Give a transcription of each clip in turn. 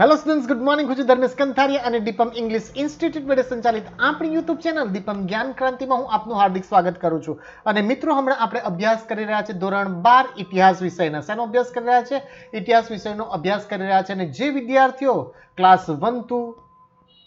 Hello students good morning હું છું ધર્મેશ કંથારિયા અને દીપમ ઇંગ્લિશ ઇન્સ્ટિટ્યૂટ વડે સંચાલિત આપણી યુટ્યુબ ચેનલ દીપમ જ્ઞાન ક્રાંતિમાં હું આપનું હાર્દિક સ્વાગત કરું છું. અને મિત્રો, હમણાં આપણે અભ્યાસ કરી રહ્યા છે ધોરણ બાર ઇતિહાસ વિષયના. શેનો અભ્યાસ કરી રહ્યા છે? ઇતિહાસ વિષયનો અભ્યાસ કરી રહ્યા છે અને જે વિદ્યાર્થીઓ ક્લાસ વન ટુ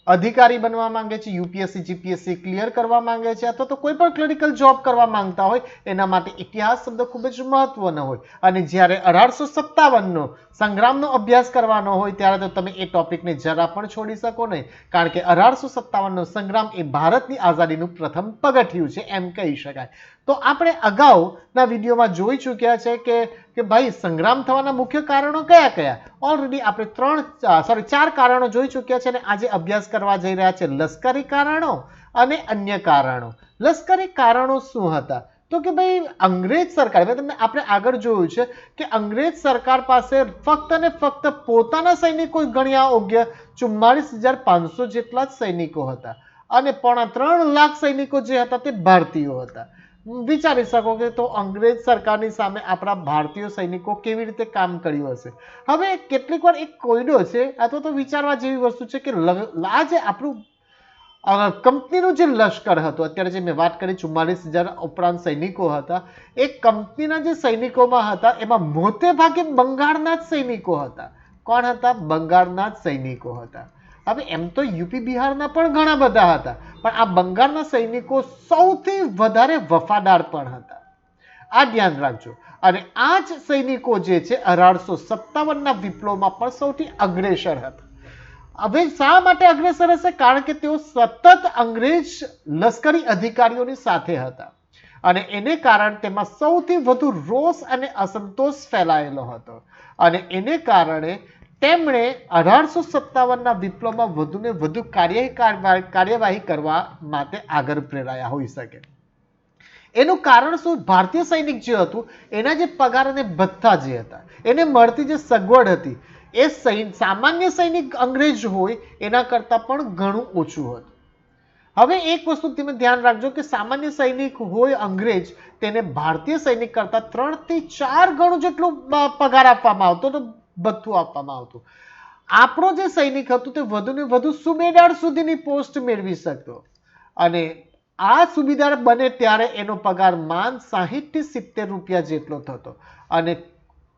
અધિકારી બનવા માંગે છે, યુપીએસસી, જીપીએસસી ક્લિયર કરવા માંગે છે અથવા તો કોઈ પણ ક્લિનિકલ જોબ કરવા માંગતા હોય, એના માટે ઇતિહાસ શબ્દ ખૂબ જ મહત્વનો હોય. અને જ્યારે અઢારસો સત્તાવનનો સંગ્રામનો અભ્યાસ કરવાનો હોય, ત્યારે તો તમે એ ટોપિકને જરા પણ છોડી શકો નહીં. કારણ કે અઢારસો સત્તાવનનો સંગ્રામ એ ભારતની આઝાદીનું પ્રથમ પગથિયું છે, એમ કહી શકાય. તો આપણે અગાઉના વિડીયોમાં જોઈ ચૂક્યા છે કે કે ભાઈ સંગ્રામ થવાના મુખ્ય કારણો કયા કયા? ઓલરેડી આપણે ત્રણ સોરી ચાર કારણો જોઈ ચૂક્યા છે અને આજે અભ્યાસ કરવા જઈ રહ્યા છે. લશ્કરી કારણો અને અન્ય કારણો. લશ્કરી કારણો શું હતા? તો કે ભાઈ અંગ્રેજ સરકાર તમને આપણે આગળ જોયું છે કે અંગ્રેજ સરકાર પાસે ફક્ત ને ફક્ત પોતાના સૈનિકો ગણ્યા યોગ્ય ચુમ્માળીસ હજાર પાંચસો જેટલા જ સૈનિકો હતા. અને પોણા ત્રણ લાખ સૈનિકો જે હતા તે ભારતીયો હતા. વિચારી શકો કે તો અંગ્રેજ સરકારની સામે આપણા ભારતીય સૈનિકો કેવી રીતે કામ કર્યું હશે? હવે કેટલીક વાર એક કોયડો છે અથવા તો વિચારવા જેવી વસ્તુ છે કે આ જે આપણું કંપનીનું જે લશ્કર હતું, અત્યારે જે મેં વાત કરી ચુમ્માલીસ હજાર ઉપરાંત સૈનિકો હતા, એ કંપનીના જે સૈનિકોમાં હતા, એમાં મોટે ભાગે બંગાળના જ સૈનિકો હતા. કોણ હતા? બંગાળના જ સૈનિકો હતા. હવે એમ તો યુપી બિહારના પણ ઘણા બધા હતા, પણ આ બંગાળના સૈનિકો સૌથી વધારે વફાદાર પણ હતા. આ ધ્યાન રાખજો. અને આ જ સૈનિકો જે છે, અઢારસો સત્તાવનના વિપ્લવમાં પણ સૌથી અગ્રેસર હતા. હવે શા માટે અગ્રેસર હશે? કારણ કે તેઓ સતત અંગ્રેજ લશ્કરી અધિકારીઓની સાથે હતા. અને એને કારણે તેમાં સૌથી વધુ રોષ અને અસંતોષ ફેલાયેલો હતો. અને એને કારણે તેમણે અઢારસો સત્તાવનના વિપ્લવમાં વધુને વધુ કાર્ય કાર્યવાહી કરવા માટે આગળ પ્રેરાયા હોઈ શકે. એનું કારણ શું? ભારતીય સૈનિક જે હતું, એના જે પગાર અને ભથ્થા જે હતા, એને મળતી જે સગવડ હતી, એ સામાન્ય સૈનિક અંગ્રેજ હોય, એના કરતાં પણ ઘણું ઓછું હતું. હવે એક વસ્તુ તમે ધ્યાન રાખજો કે સામાન્ય સૈનિક હોય અંગ્રેજ, તેને ભારતીય સૈનિક કરતાં ત્રણથી ચાર ગણું જેટલું પગાર આપવામાં આવતો તો ભથ્થું આપવામાં આવતું. આપણો જે સૈનિક હતું તે વધુને વધુ સુબેદાર સુધીની પોસ્ટ મેળવી શકતો. અને આ સુબેદાર બને ત્યારે એનો પગાર માન સાહીઠથી સિત્તેર રૂપિયા જેટલો થતો. અને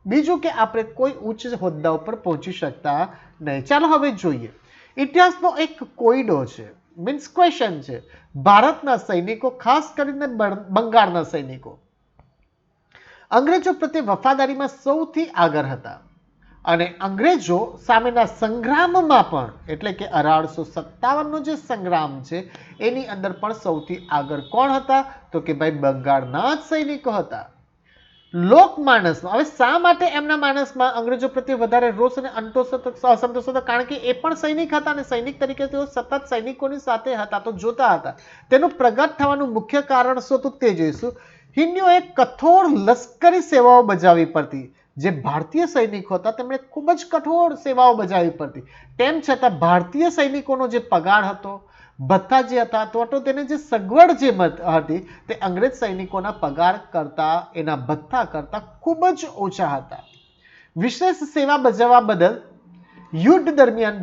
બીજું કે આપણે કોઈ ઉચ્ચ હોદ્દા ઉપર પહોંચી શકતા નહીં. ચાલો હવે જોઈએ. ઇતિહાસનો એક કોયડો છે મીન્સ ક્વેશ્ચન છે. ભારતના સૈનિકો, ખાસ કરીને બંગાળના સૈનિકો. અંગ્રેજો પ્રત્યે વફાદારીમાં સૌથી આગળ હતા. અને અંગ્રેજો સામેના સંગ્રામમાં પણ, એટલે કે અઢારસો સત્તાવનનો જે સંગ્રામ છે, એની અંદર પણ સૌથી આગળ કોણ હતા? તો કે ભાઈ બંગાળના જ સૈનિકો હતા. લોકમાનસમાં હવે શા માટે એમના માનસમાં અંગ્રેજો પ્રત્યે વધારે રોષ અને અંતોષ અસંતોષ હતો કારણ કે એ પણ સૈનિક હતા અને સૈનિક તરીકે તેઓ સતત સૈનિકોની સાથે હતા, તો જોતા હતા. તેનું પ્રગટ થવાનું મુખ્ય કારણ શું હતું તે જોઈશું. હિન્દીઓએ કઠોર લશ્કરી સેવાઓ બજાવવી પડતી. જે ભારતીય સૈનિકો હતા, તેમણે ખૂબ જ કઠોર સેવાઓ બજાવી પડતી. તેમ છતાં ભારતીય સૈનિકોનો જે પગાર હતો ભથ્થા જે હતા અથવા તો તેને જે સગવડ જે હતી, તે અંગ્રેજ સૈનિકોના પગાર કરતા, એના ભથ્થા કરતા ખૂબ જ ઓછા હતા. વિશેષ સેવા બજાવવા બદલ, યુદ્ધ દરમિયાન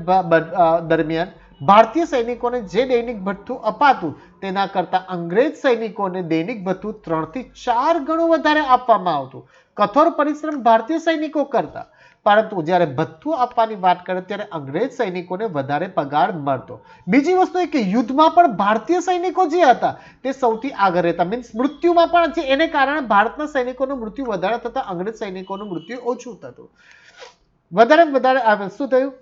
દરમિયાન ભારતીય સૈનિકોને જે દૈનિક ભથ્થું અપાતું, તેના કરતા અંગ્રેજ સૈનિકોને દૈનિક ભથ્થું ત્રણથી ચાર ગણું વધારે આપવામાં આવતું. કઠોર પરિશ્રમ ભારતીય સૈનિકો કરતા. પરંતુ જ્યારે ભથ્થું આપવાની વાત કરે ત્યારે અંગ્રેજ સૈનિકોને વધારે પગાર મળતો. બીજી વસ્તુ એ કે યુદ્ધમાં પણ ભારતીય સૈનિકો જે હતા, તે સૌથી આગળ રહેતા. મીન્સ મૃત્યુમાં પણ છે. એને કારણે ભારતના સૈનિકોનું મૃત્યુ વધારે થતા અંગ્રેજ સૈનિકોનું મૃત્યુ ઓછું થતું. વધારે વધારે શું થયું?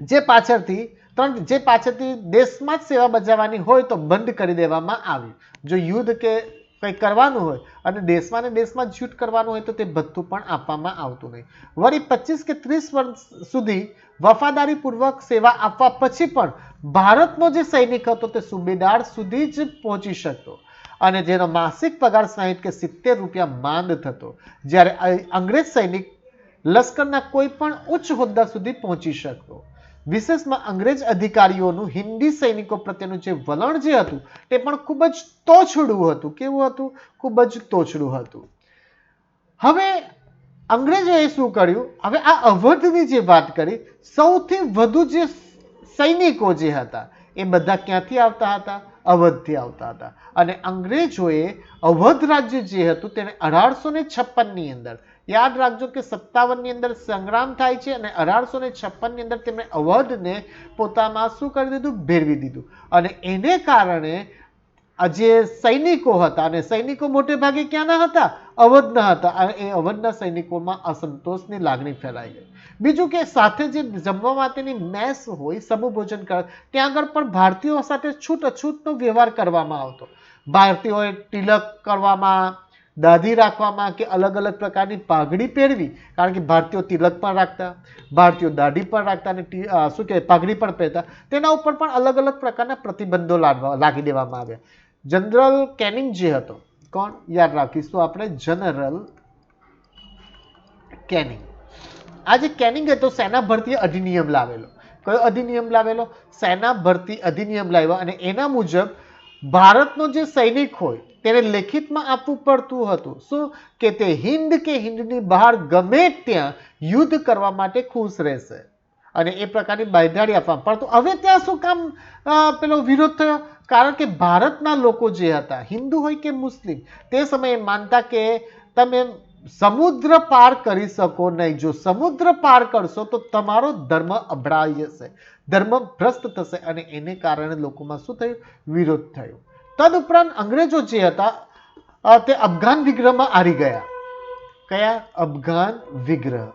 જે પાછળથી, ત્રણ, જે પાછળથી દેશમાં જ સેવા બજાવવાની હોય તો બંધ કરી દેવામાં આવી. જો યુદ્ધ કે કંઈ કરવાનું હોય અને દેશમાં ને દેશમાં યુદ્ધ કરવાનું હોય તો તે ભથ્થું પણ આપવામાં આવતું નહીં. વળી પચીસ કે ત્રીસ વર્ષ સુધી વફાદારીપૂર્વક સેવા આપવા પછી પણ ભારતનો જે સૈનિક હતો તે સુબેદાર સુધી જ પહોંચી શકતો. અને જેનો માસિક પગાર સાહીઠ કે સિત્તેર રૂપિયા માંદ થતો, જ્યારે અંગ્રેજ સૈનિક લશ્કરના કોઈ પણ ઉચ્ચ હોદ્દા સુધી પહોંચી શકતો. વિશેષમાં અંગ્રેજ અધિકારીઓનું, હિન્દી સૈનિકો પ્રત્યેનું જે વલણ જે હતું, તે પણ ખૂબ જ તોછડું હતું. કેવું હતું? ખૂબ જ તોછડું હતું. હવે અંગ્રેજોએ શું કર્યું? હવે આ અવધની જે વાત કરી, સૌથી વધુ જે સૈનિકો જે હતા એ બધા ક્યાંથી આવતા હતા? અવધથી આવતા હતા. અને અંગ્રેજોએ અવધ રાજ્ય જે હતું તેને અઢારસો ને છપ્પનની અંદર, યાદ રાખજો કે સત્તાવનની અંદર સંગ્રામ થાય છે અને અઢારસો ને છપ્પનની અંદર તેમણે અવધને પોતામાં શું કરી દીધું? ભેળવી દીધું. અને એને કારણે આ જે સૈનિકો હતા અને સૈનિકો મોટે ભાગે ક્યાંના હતા? અવધના હતા. એ અવધના સૈનિકોમાં અસંતોષની લાગણી ફેલાઈ ગઈ. બીજું કે સાથે જે જમવા માટેની મેસ હોય સમૂહ ભોજન કર, ત્યાં આગળ પણ ભારતીયો સાથે છૂટ અછૂતનો વ્યવહાર કરવામાં આવતો. ભારતીયોએ તિલક કરવામાં, દાઢી રાખવામાં કે અલગ અલગ પ્રકારની પાઘડી પહેરવી. કારણ કે ભારતીયો તિલક પણ રાખતા, ભારતીયો દાઢી પણ રાખતા અને શું કહેવાય, પાઘડી પણ પહેરતા. તેના ઉપર પણ અલગ અલગ પ્રકારના પ્રતિબંધો લાગી દેવામાં આવ્યા. જનરલ કેનિંગ જે હતો, કોણ? યાદ રાખીશું આપણે, જનરલ કેનિંગ. આ જે કેનિંગ હતો, સેના ભરતી અધિનિયમ લાવેલો. કયો અધિનિયમ લાવેલો? સેના ભરતી અધિનિયમ લાવ્યો અને એના મુજબ ભારતનો જે સૈનિક હોય, તેને લેખિતમાં આપવું પડતું હતું. શું? કે તે હિન્દ કે હિન્દની બહાર ગમે ત્યાં યુદ્ધ કરવા માટે ખુશ રહેશે. અને એ પ્રકારની બાંયધારી આપવા. પરંતુ હવે ત્યાં શું કામ પેલો વિરોધ થયો? કારણ કે ભારતના લોકો જે હતા, હિન્દુ હોય કે મુસ્લિમ, તે સમયે માનતા કે તમે સમુદ્ર પાર કરી શકો નહીં. જો સમુદ્ર પાર કરશો તો તમારો ધર્મ અભડાઈ જશે, ધર્મ ભ્રષ્ટ થશે અને એને કારણે લોકોમાં શું થયું? વિરોધ થયો. તદુપરાંત અંગ્રેજો જે હતા તે અફઘાન વિગ્રહમાં હારી ગયા. કયા? અફઘાન વિગ્રહ.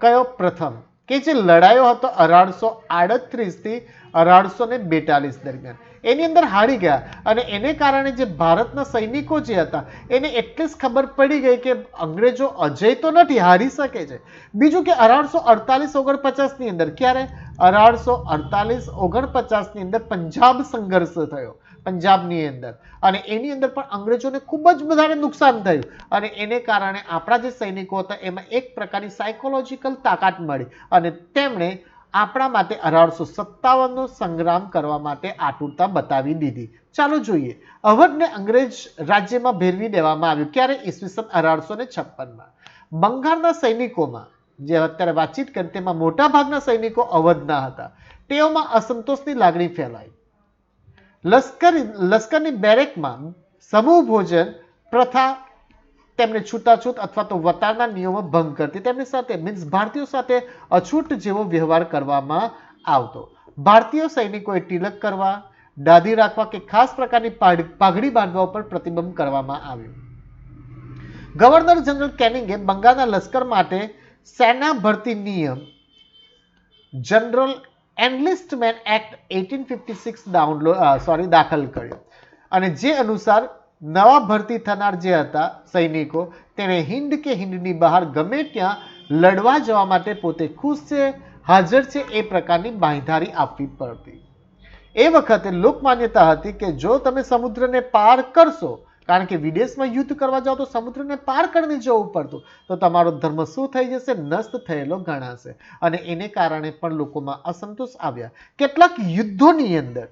કયો? પ્રથમ. કે જે લડાયો હતો અઢારસો આડત્રીસથી અઢારસો ને બેતાલીસ દરમિયાન. એની અંદર હારી ગયા અને એને કારણે જે ભારતના સૈનિકો જે હતા, એને એટલી જ ખબર પડી ગઈ કે અંગ્રેજો અજય તો નથી, હારી શકે છે. બીજું કે અઢારસો અડતાલીસ ઓગણપચાસની અંદર ક્યારે? અઢારસો અડતાલીસ ઓગણપચાસની અંદર પંજાબ સંઘર્ષ થયો. પંજાબની અંદર. અને એની અંદર પણ અંગ્રેજોને ખૂબ જ વધારે નુકસાન થયું. અને એને કારણે આપણા જે સૈનિકો હતા, એમાં એક પ્રકારની સાયકોલોજીકલ તાકાત મળી. અને તેમણે આપણા માટે અઢારસો સત્તાવનનો સંગ્રામ કરવા માટે આતુરતા બતાવી દીધી. ચાલો જોઈએ. અવધને અંગ્રેજ રાજ્યમાં ભેરવી દેવામાં આવ્યું. ક્યારે? ઈસવીસન અઢારસો ને છપ્પનમાં. બંગાળના સૈનિકોમાં, જે અત્યારે વાતચીત કરી, તેમાં મોટા ભાગના સૈનિકો અવધના હતા. તેઓમાં અસંતોષની લાગણી ફેલાઈ. લશ્કર લશ્કરની બેરેકમાં સમૂહ ભોજન, પ્રથા તેમને છૂટાછૂત અથવા તો વતારના નિયમો ભંગ કરતી. તેમની સાથે મીન્સ ભારતીયો સાથે અછૂટ જેવો વ્યવહાર કરવામાં આવતો. ભારતીય સૈનિકોએ તિલક કરવા, દાદી રાખવા કે ખાસ પ્રકારની પાઘડી બાંધવા ઉપર પ્રતિબંધ કરવામાં આવ્યો. ગવર્નર જનરલ કેનિંગે બંગાળના લશ્કર માટે સેના ભરતી નિયમ, general enlistment act eighteen fifty six download sorry દાખલ કર્યો. અને જે અનુસાર નવા ભરતી થનાર જે હતા સૈનિકો તેણે હિન્દ કે હિન્દની બહાર ગમે ત્યાં લડવા જવા માટે પોતે ખુશ છે, હાજર છે એ પ્રકારની બાંયધારી આપવી પડતી. એ વખતે લોકમાન્યતા હતી કે જો તમે સમુદ્રને પાર કરશો કારણ કે વિદેશમાં યુદ્ધ કરવા જાઓ તો સમુદ્રને પાર કરીને જવું પડતું. તો તમારો ધર્મ શું થઈ જશે? નષ્ટ થયેલો ગણાશે. અને એને કારણે પણ લોકોમાં અસંતોષ આવ્યા. કેટલાક યુદ્ધોની અંદર,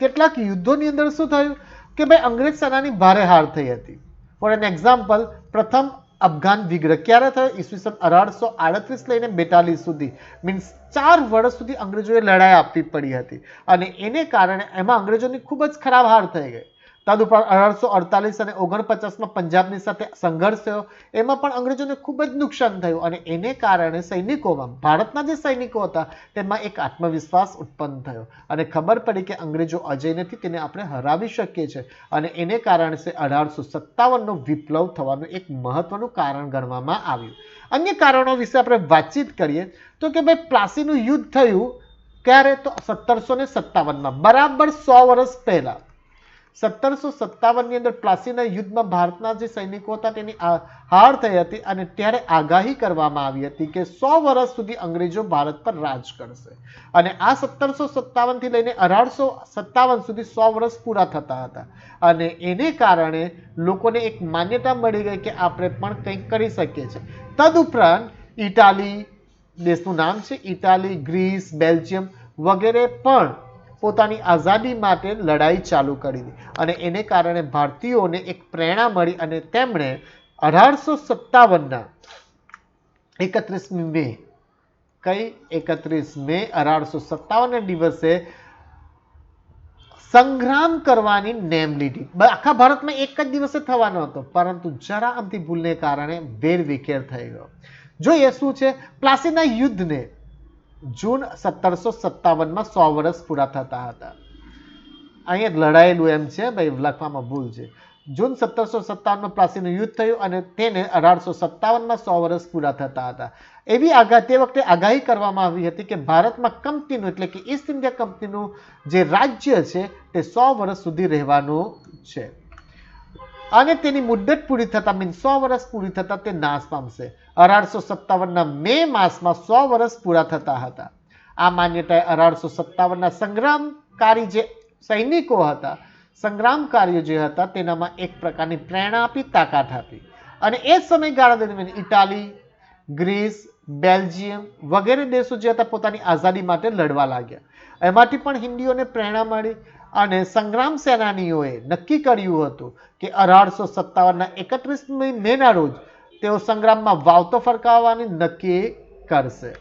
કેટલાક યુદ્ધોની અંદર શું થયું? કે ભાઈ અંગ્રેજ સેનાની ભારે હાર થઈ હતી. ફોર એન એક્ઝામ્પલ પ્રથમ અફઘાન વિગ્રહ ક્યારે થયો? ઈસવીસન અઢારસો આડત્રીસ લઈને બેતાલીસ સુધી. મીન્સ ચાર વર્ષ સુધી અંગ્રેજોએ લડાઈ આપવી પડી હતી. અને એને કારણે એમાં અંગ્રેજોની ખૂબ જ ખરાબ હાર થઈ ગઈ. તદુપરાંત અઢારસો અડતાલીસ અને ઓગણપચાસમાં પંજાબની સાથે સંઘર્ષ થયો. એમાં પણ અંગ્રેજોને ખૂબ જ નુકસાન થયું અને એને કારણે સૈનિકોમાં, ભારતના જે સૈનિકો હતા, તેમાં એક આત્મવિશ્વાસ ઉત્પન્ન થયો. અને ખબર પડી કે અંગ્રેજો અજય નથી, તેને આપણે હરાવી શકીએ છીએ. અને એને કારણે છે અઢારસો સત્તાવનનો વિપ્લવ થવાનું એક મહત્વનું કારણ ગણવામાં આવ્યું. અન્ય કારણો વિશે આપણે વાતચીત કરીએ, તો કે ભાઈ પ્લાસીનું યુદ્ધ થયું ક્યારે? તો સત્તરસો ને સત્તાવનમાં, બરાબર સો વર્ષ પહેલા. સત્તરસો સત્તાવનની અંદર પ્લાસીના યુદ્ધમાં ભારતના જે સૈનિકો હતા તેની હાર થઈ હતી અને ત્યારે આગાહી કરવામાં આવી હતી કે સો વર્ષ સુધી અંગ્રેજો ભારત પર રાજ કરશે. અને આ સત્તરસો સત્તાવનથી લઈને અઢારસો સત્તાવન સુધી સો વર્ષ પૂરા થતા હતા. અને એને કારણે લોકોને એક માન્યતા મળી ગઈ કે આપણે પણ કંઈક કરી શકીએ છીએ. તદુપરાંત ઇટાલી, દેશનું નામ છે ઇટાલી, ગ્રીસ, બેલ્જિયમ વગેરે પણ પોતાની આઝાદી માટે લડાઈ ચાલુ કરી દીધી અને એને કારણે ભારતીયોને એક પ્રેરણા મળી અને તેમણે અઢારસો સત્તાવનના એકત્રીસમી મે, કઈ? એકત્રીસ મે અઢારસો સત્તાવનના દિવસે સંગ્રામ કરવાની નેમ લીધી. આખા ભારતમાં એક જ દિવસે થવાનો હતો, પરંતુ જરા અમથી ભૂલને કારણે વેરવિખેર થઈ ગયો. જોઈએ શું છે? પ્લાસીના યુદ્ધને જૂન સત્તરસો સત્તાવનમાં સો વર્ષ પૂરા થતા હતા. અહીંયા લડાયેલું એમ છે, ભાઈ, લખવામાં ભૂલ છે. જૂન સત્તરસો સત્તાવનમાં પ્લાસીનું યુદ્ધ થયું અને તેને અઢારસો સત્તાવનમાં સો વર્ષ પૂરા થતા હતા. એવી આગા તે વખતે આગાહી કરવામાં આવી હતી કે ભારતમાં કંપનીનું, એટલે કે ઈસ્ટ ઇન્ડિયા કંપનીનું જે રાજ્ય છે, તે સો વર્ષ સુધી રહેવાનું છે. અને તેની મુદ્દત પૂરી થતા મીન સો વર્ષ પૂરી થતા તે નાશ પામશે અઢારસો સત્તાવનના મે માસમાં સો વર્ષ પૂરા થતા હતા આ માન્યતાએ અઢારસો સત્તાવનના સંગ્રામકારી જે સૈનિકો હતા સંગ્રામકારીઓ જે હતા તેનામાં એક પ્રકારની પ્રેરણા આપી તાકાત આપી અને એ સમયગાળા દરમિયાન ઇટાલી ગ્રીસ બેલ્જિયમ વગેરે દેશો જે હતા પોતાની આઝાદી માટે લડવા લાગ્યા એમાંથી પણ હિન્દીઓને પ્રેરણા મળી અને સંગ્રામ સેનાનીઓએ નક્કી કર્યું હતું કે અઢારસો સત્તાવનના એકત્રીસમી મેના રોજ તેઓ સંગ્રામમાં વાવતો ફરકાવવાની નક્કી કરશે.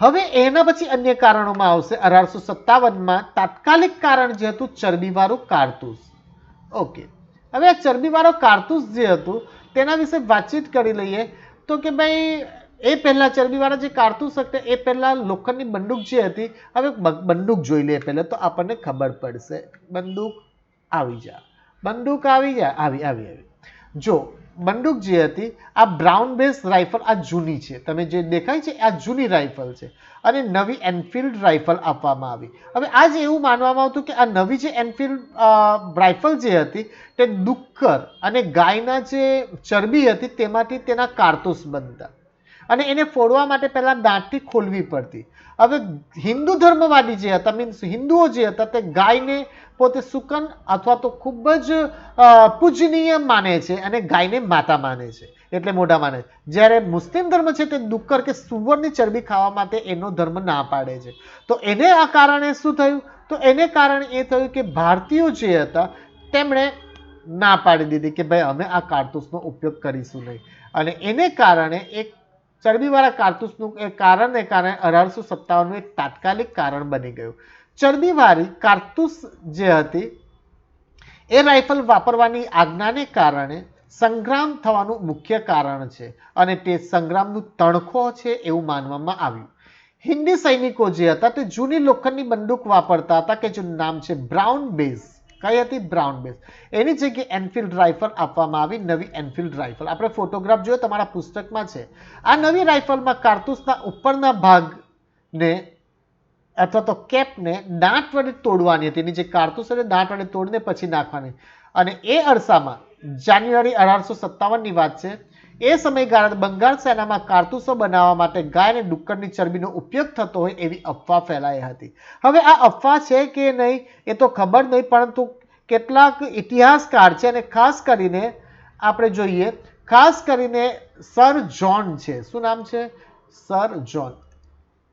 હવે એના પછી અન્ય કારણોમાં આવશે. અઢારસો સત્તાવનમાં તાત્કાલિક કારણ જે હતું, ચરબીવાળું કારતૂસ. ઓકે હવે આ ચરબીવાળો કારતૂસ જે હતું, તેના વિશે વાતચીત કરી લઈએ. તો કે ભાઈ એ પહેલા ચરબીવાળા જે કારતૂસ હતા એ પહેલા લોખંડની બંદૂક જે હતી, હવે બંદૂક જોઈ લઈએ પહેલા તો આપણને ખબર પડશે. બંદૂક આવી જા, બંદૂક આવી જા, આવી આવી આવી. જો, બંદૂક જે હતી, આ બ્રાઉન બેઝ રાઇફલ આ જૂની છે. તમે જે દેખાય છે, આ જૂની રાઇફલ છે અને નવી એનફિલ્ડ રાઇફલ આપવામાં આવી. હવે આજ એવું માનવામાં આવતું કે આ નવી જે એનફિલ્ડ રાઇફલ જે હતી, તે ડુક્કર અને ગાયના જે ચરબી હતી, તેમાંથી તેના કારતૂસ બનતા. અને એને ફોડવા માટે પહેલા દાંતથી ખોલવી પડતી. હવે હિન્દુ ધર્મવાદી જે હતા મીન્સ હિન્દુઓ જે હતા, તે ગાયને પોતે સુકન અથવા તો ખૂબ જ પૂજનીય માને છે અને ગાયને માતા માને છે, એટલે મોઢા માને છે. જ્યારે મુસ્લિમ ધર્મ છે તે ડુક્કર કે સુવરની ચરબી ખાવા માટે એનો ધર્મ ના પાડે છે. તો એને આ કારણે શું થયું? તો એને કારણે એ થયું કે ભારતીયો જે હતા, તેમણે ના પાડી દીધી કે ભાઈ અમે આ કારતૂસનો ઉપયોગ કરીશું નહીં. અને એને કારણે એક ચરબીવાળા કારતૂસનું કારણને કારણે અઢારસો સત્તાવનનું એક તાત્કાલિક કારણ બની ગયું. ચરબીવાળી કારતૂસ જે હતી, એ રાઇફલ વાપરવાની આજ્ઞાને કારણે સંગ્રામ થવાનું મુખ્ય કારણ છે અને તે સંગ્રામનું તણખો છે એવું માનવામાં આવ્યું. હિન્દી સૈનિકો જે હતા તે જૂની લોખંડની બંદૂક વાપરતા હતા કે જેનું નામ છે બ્રાઉન બેઝ. કઈ હતી? બ્રાઉન બેઝ એની જગ્યાએ એનફિલ્ડ રાઇફલ આપવામાં આવી, નવી એનફિલ્ડ રાઇફલ આપણે ફોટોગ્રાફ જોયો, તમારા પુસ્તકમાં છે. આ નવી રાઇફલમાં કારતૂસના ઉપરના ભાગને અથવા તો કેપને દાંત વડે તોડવાની હતી. એની જે કારતૂસ હતી, દાંત વડે તોડીને પછી નાખવાની. અને એ અરસામાં, જાન્યુઆરી અઢારસો સત્તાવનની વાત છે એ સમયગાળા બંગાળ સેનામાં કારતૂસો બનાવવા માટે ગાય અને ડુક્કરની ચરબીનો ઉપયોગ થતો હોય એવી અફવા ફેલાઈ હતી. હવે આ અફવા છે કે નહીં એ તો ખબર નહીં, પરંતુ કેટલાક ઇતિહાસકાર છે અને ખાસ કરીને આપણે જોઈએ, ખાસ કરીને સર જોન છે. શું નામ છે? સર જોન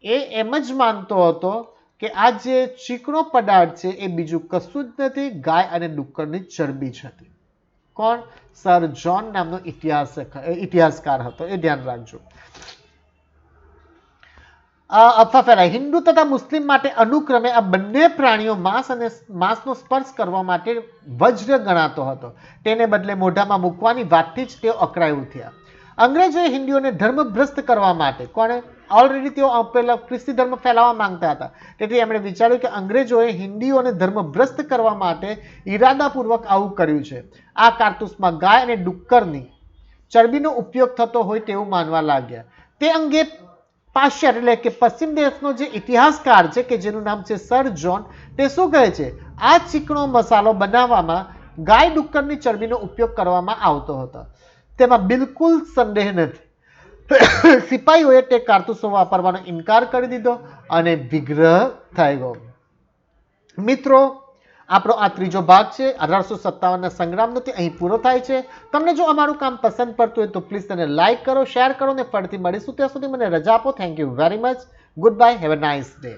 એ એમ જ માનતો હતો કે આ જે ચીકણો પદાર્થ છે એ બીજું કશું જ નથી, ગાય અને ડુક્કરની ચરબી જ હતી. કોણ સર જોન નામનો ઇતિહાસ ઇતિહાસકાર હતો એ ધ્યાન રાખજો અફવા ફેલાય હિન્દુ તથા મુસ્લિમ માટે અનુક્રમે આ બંને પ્રાણીઓ માંસ અને માંસનો સ્પર્શ કરવા માટે વજ્ર ગણાતો હતો. તેને બદલે મોઢામાં મૂકવાની વાતથી જ તેઓ અકળાઈ ઉઠ્યા અંગ્રેજોએ હિન્દીઓને ધર્મભ્રષ્ટ કરવા માટે કોણે? ઓલરેડી તેઓ પેલા ખ્રિસ્તી ધર્મ ફેલાવવા માંગતા હતા. તેથી એમણે વિચાર્યું કે અંગ્રેજોએ હિન્દીઓને ધર્મભ્રષ્ટ કરવા માટે ઈરાદાપૂર્વક આવું કર્યું છે. આ કારતૂસમાં ગાય અને ડુક્કરની ચરબીનો ઉપયોગ થતો હોય તેવું માનવા લાગ્યા. તે અંગે પાશ્ચર એટલે કે પશ્ચિમ દેશનો જે ઇતિહાસકાર છે કે જેનું નામ છે સર જોન તે શું કહે છે? આ ચીકણો મસાલો બનાવવામાં ગાય ડુક્કરની ચરબીનો ઉપયોગ કરવામાં આવતો હતો. તેમાં બિલકુલ સંદેહ નથી. સિપાહીઓએ તે કારતૂસો વાપરવાનો ઇનકાર કરી દીધો અને વિગ્રહ થઈ ગયો. મિત્રો, આપણો આ ત્રીજો ભાગ છે, અઢારસો સત્તાવનના સંગ્રામનો તે અહીં પૂરો થાય છે. તમને જો અમારું કામ પસંદ પડતું હોય તો પ્લીઝ તેને લાઇક કરો શેર કરો ને ફરીથી મળીશું ત્યાં સુધી મને રજા આપો. Thank you very much good bye have a nice day